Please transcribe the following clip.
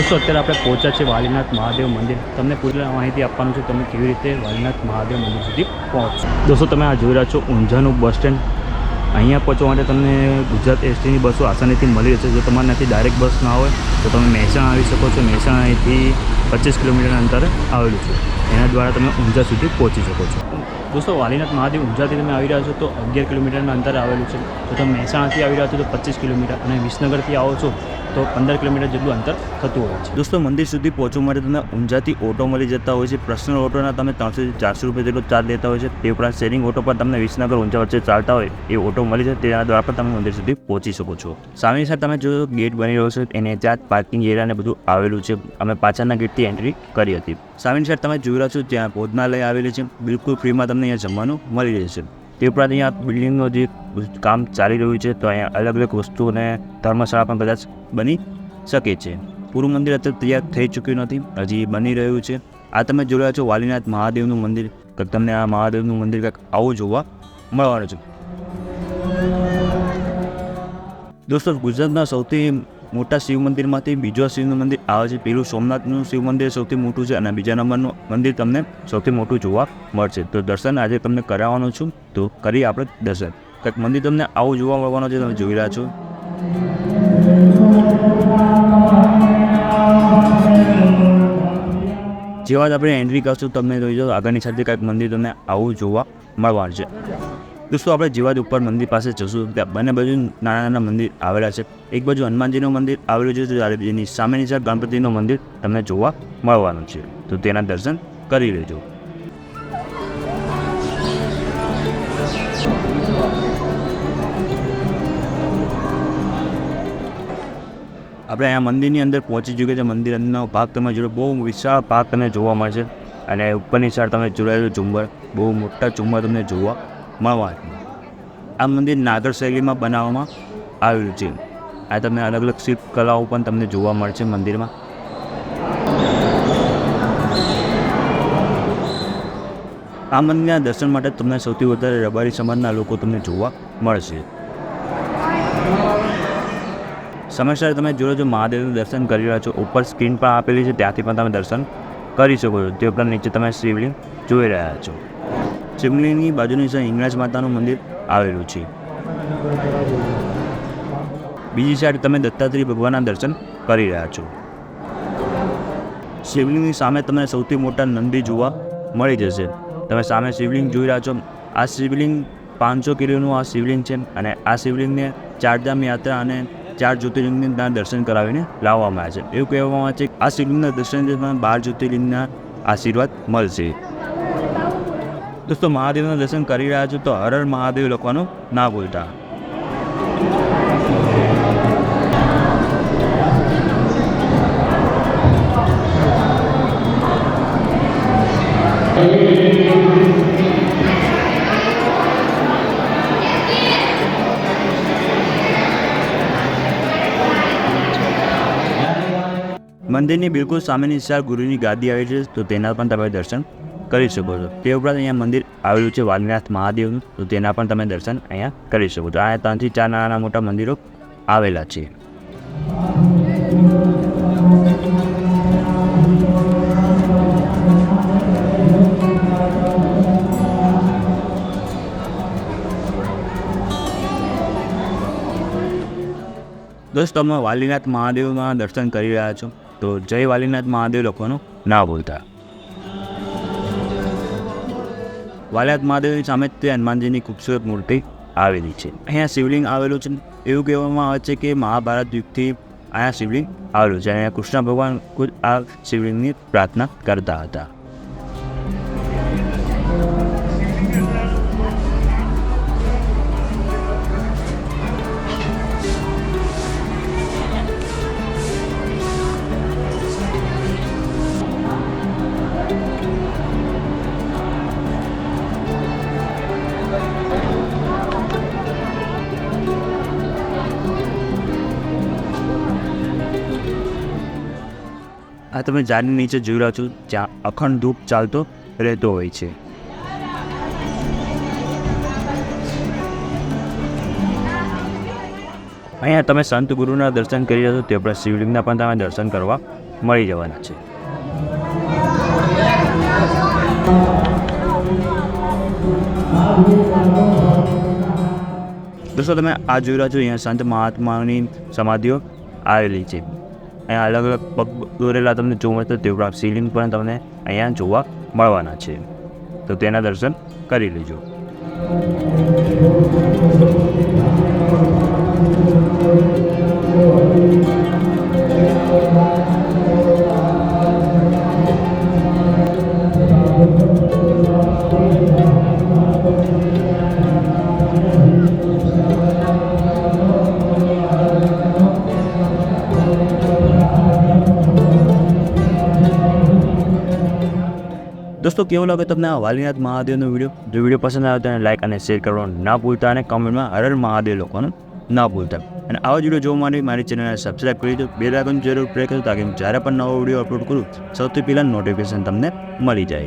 દોસ્તો, અત્યારે આપણે પહોંચ્યા છે વાલીનાથ મહાદેવ મંદિર. તમને પૂરી માહિતી આપવાનું છે, તમે કેવી રીતે વાલીનાથ મહાદેવ મંદિર સુધી પહોંચશો. દોસ્તો, તમે આ જોઈ રહ્યા છો ઊંઝાનું બસ સ્ટેન્ડ. અહીંયા પહોંચવા માટે તમને ગુજરાત એસટીની બસો આસાનીથી મળી રહેશે. જો તમારે નથી ડાયરેક્ટ બસ ના હોય, તો તમે મહેસાણા આવી શકો છો. મહેસાણા અહીંથી પચીસ કિલોમીટરના અંતરે આવેલું છે. એના દ્વારા તમે ઊંઝા સુધી પહોંચી શકો છો. દોસ્તો, વાલીનાથ મહાદેવ ઊંઝાથી તમે આવી રહ્યા છો તો અગિયાર કિલોમીટરના અંતરે આવેલું છે. જો તમે મહેસાણાથી આવી રહ્યા છો તો પચીસ કિલોમીટર અને વિસનગરથી આવો છો તો પંદર કિલોમીટર જેટલું અંતર થતું હોય છે. દોસ્તો, મંદિર સુધી પહોંચવા માટે તમને ઊંઝાથી ઓટો મળી જતા હોય છે. પર્સનલ ઓટોના તમે ત્રણસોથી ચારસો રૂપિયા જેટલો ચાર્જ લેતા હોય છે. તે ઉપરાંત શેરિંગ ઓટો પર તમને વિસનગર ઊંઝા વચ્ચે ચાલતા હોય એ ઓટો મળી જાય. તેના દ્વારા પણ તમે મંદિર સુધી પહોંચી શકો છો. સામેની સાઈડ તમે જો ગેટ બની રહ્યો છે. એને ત્યાં પાર્કિંગ એરિયા ને બધું આવેલું છે. અમે પાછળના ગેટથી એન્ટ્રી કરી હતી. સામેની શહેર તમે જોઈ રહ્યા છો, ત્યાં ભોજનાલય આવેલી છે. બિલકુલ ફ્રીમાં તમને અહીંયા જમવાનું મળી રહેશે તે ઉપરાંત અહીંયા બિલ્ડિંગનું જે કામ ચાલી રહ્યું છે, તો અહીંયા અલગ અલગ વસ્તુ અને ધર્મશાળા પણ કદાચ બની શકે છે. પૂરું મંદિર અત્યારે તૈયાર થઈ ચૂક્યું નથી. હજી બની રહ્યું છે. આ તમે જોઈ રહ્યા છો, વાલીનાથ મહાદેવનું મંદિર. કંઈક તમને આ મહાદેવનું મંદિર કંઈક આવું જોવા મળવાનું છે. દોસ્તો, ગુજરાતના સૌથી મોટા શિવ મંદિરમાંથી બીજો શિવ મંદિર આવે છે. પેલું સોમનાથનું શિવ મંદિર સૌથી મોટું છે અને બીજા નંબરનું મંદિર તમને સૌથી મોટું જોવા મળશે. તો દર્શન આજે તમને કરાવવાનું છું. તો કરી આપણે દર્શન. કંઈક મંદિર તમને આવું જોવા મળવાનું છે, તમે જોઈ રહ્યા છો. જેવા જ આપણે એન્ટ્રી કરશું, તમને જોઈ જાઓ. આગળની સાથે કંઈક મંદિર તમને આવું જોવા મળવાનું છે. દોસ્તો, આપણે જેવા જ ઉપર મંદિર પાસે જશું. ત્યાં બંને બાજુ નાના નાના મંદિર આવેલા છે. એક બાજુ હનુમાનજીનું મંદિર આવેલું છે જ્યારે એની સામેની સાઈડ ગણપતિનું મંદિર તમને જોવા મળવાનું છે. તો તેના દર્શન કરી લેજો. આપણે અહીંયા મંદિરની અંદર પહોંચી ચૂક્યા છે. મંદિર અંદરનો ભાગ તમે જોડો બહુ વિશાળ ભાગ તમને જોવા મળશે. અને ઉપરની સાઈડ તમે જોડાયેલું ઝુંબર, બહુ મોટા ઝુંબર તમને જોવા મળવા છે આ મંદિર નાગર શૈલીમાં બનાવવામાં આવેલું છે. આ તમને અલગ અલગ શિલ્પ કલાઓ પણ તમને જોવા મળશે મંદિરમાં. આ મંદિરના દર્શન માટે તમને સૌથી વધારે રબારી સમાજના લોકો તમને જોવા મળશે. સમયસર તમે જોડો જો મહાદેવનું દર્શન કરી રહ્યા છો. ઉપર સ્ક્રીન પણ આપેલી છે, ત્યાંથી પણ તમે દર્શન કરી શકો છો. તે ઉપરાંત નીચે તમે શિવલિંગ જોઈ રહ્યા છો. શિવલિંગની બાજુની સાઈડ હિંગળાજ માતાનું મંદિર આવેલું છે. બીજી સાઈડ તમે દત્તાત્રેય ભગવાનના દર્શન કરી રહ્યા છો. શિવલિંગની સામે તમને સૌથી મોટા નંદી જોવા મળી જશે. તમે સામે શિવલિંગ જોઈ રહ્યા છો. આ શિવલિંગ પાંચસો કિલોનું આ શિવલિંગ છે અને આ શિવલિંગને ચારધામ યાત્રા અને ચાર જ્યોતિર્લિંગના દર્શન કરાવીને લાવવામાં આવે છે. એવું કહેવામાં આવે છે આ શિવલિંગના દર્શન બાર જ્યોતિર્લિંગના આશીર્વાદ મળશે. દોસ્તો, મહાદેવના દર્શન કરી રહ્યા છો તો હર હર મહાદેવ લખવાનું ના ભૂલતા. મંદિરની બિલકુલ સામેની સાર ગુરુની ગાદી આવી છે, તો તેના પણ તમે દર્શન કરી શકો છો. તે ઉપરાંત અહીંયા મંદિર આવેલું છે વાલીનાથ મહાદેવનું. તો તેના પણ તમે દર્શન અહીંયા કરી શકો છો. આ ત્રણથી ચાર નાના મોટા મંદિરો આવેલા છે. દોસ્તો, તમે વાલીનાથ મહાદેવના દર્શન કરી રહ્યા છો. તો જય વાલીનાથ મહાદેવ લોકોનું ના ભૂલતા. વાલીનાથ મહાદેવની સામે તે હનુમાનજીની ખૂબસૂરત મૂર્તિ આવેલી છે. અહીંયા શિવલિંગ આવેલું છે. એવું કહેવામાં આવે છે કે મહાભારત યુગથી અહીંયા શિવલિંગ આવેલું છે. અહીંયા કૃષ્ણ ભગવાન ખુદ આ શિવલિંગની પ્રાર્થના કરતા હતા. આ તમે ઝાડની નીચે જોઈ રહ્યા છો, જ્યાં અખંડ ધૂપ ચાલતો રહેતો હોય છે. અહીંયા તમે સંત ગુરુના દર્શન કરી રહ્યા છો, તે આપણે શિવલિંગના પણ તમે દર્શન કરવા મળી જવાના છે. દોસ્તો, તમે આ જોઈ રહ્યા છો, અહીંયા સંત મહાત્માની સમાધિઓ આવેલી છે. અહીંયા અલગ અલગ પગ દોરેલા તમને જોવા મળશે તેવડા શિવલિંગ પણ તમને અહીંયા જોવા મળવાના છે. તો તેના દર્શન કરી લેજો. દોસ્તો, કેવો લાગે તમને આ વાલીનાથ મહાદેવનો વીડિયો? જો વીડિયો પસંદ આવે તો એને લાઈક અને શેર કરવાનું ના ભૂલતા અને કમેન્ટમાં હરર મહાદેવ લોકોનું ના ભૂલતા. અને આવા વીડિયો જોવા માટે મારી ચેનલને સબસ્ક્રાઈબ કરી દો. બે લાગન જરૂર પ્રે કરજો, તાકી જ્યારે પણ નવો વીડિયો અપલોડ કરું, સૌથી પહેલાં નોટિફિકેશન તમને મળી જાય.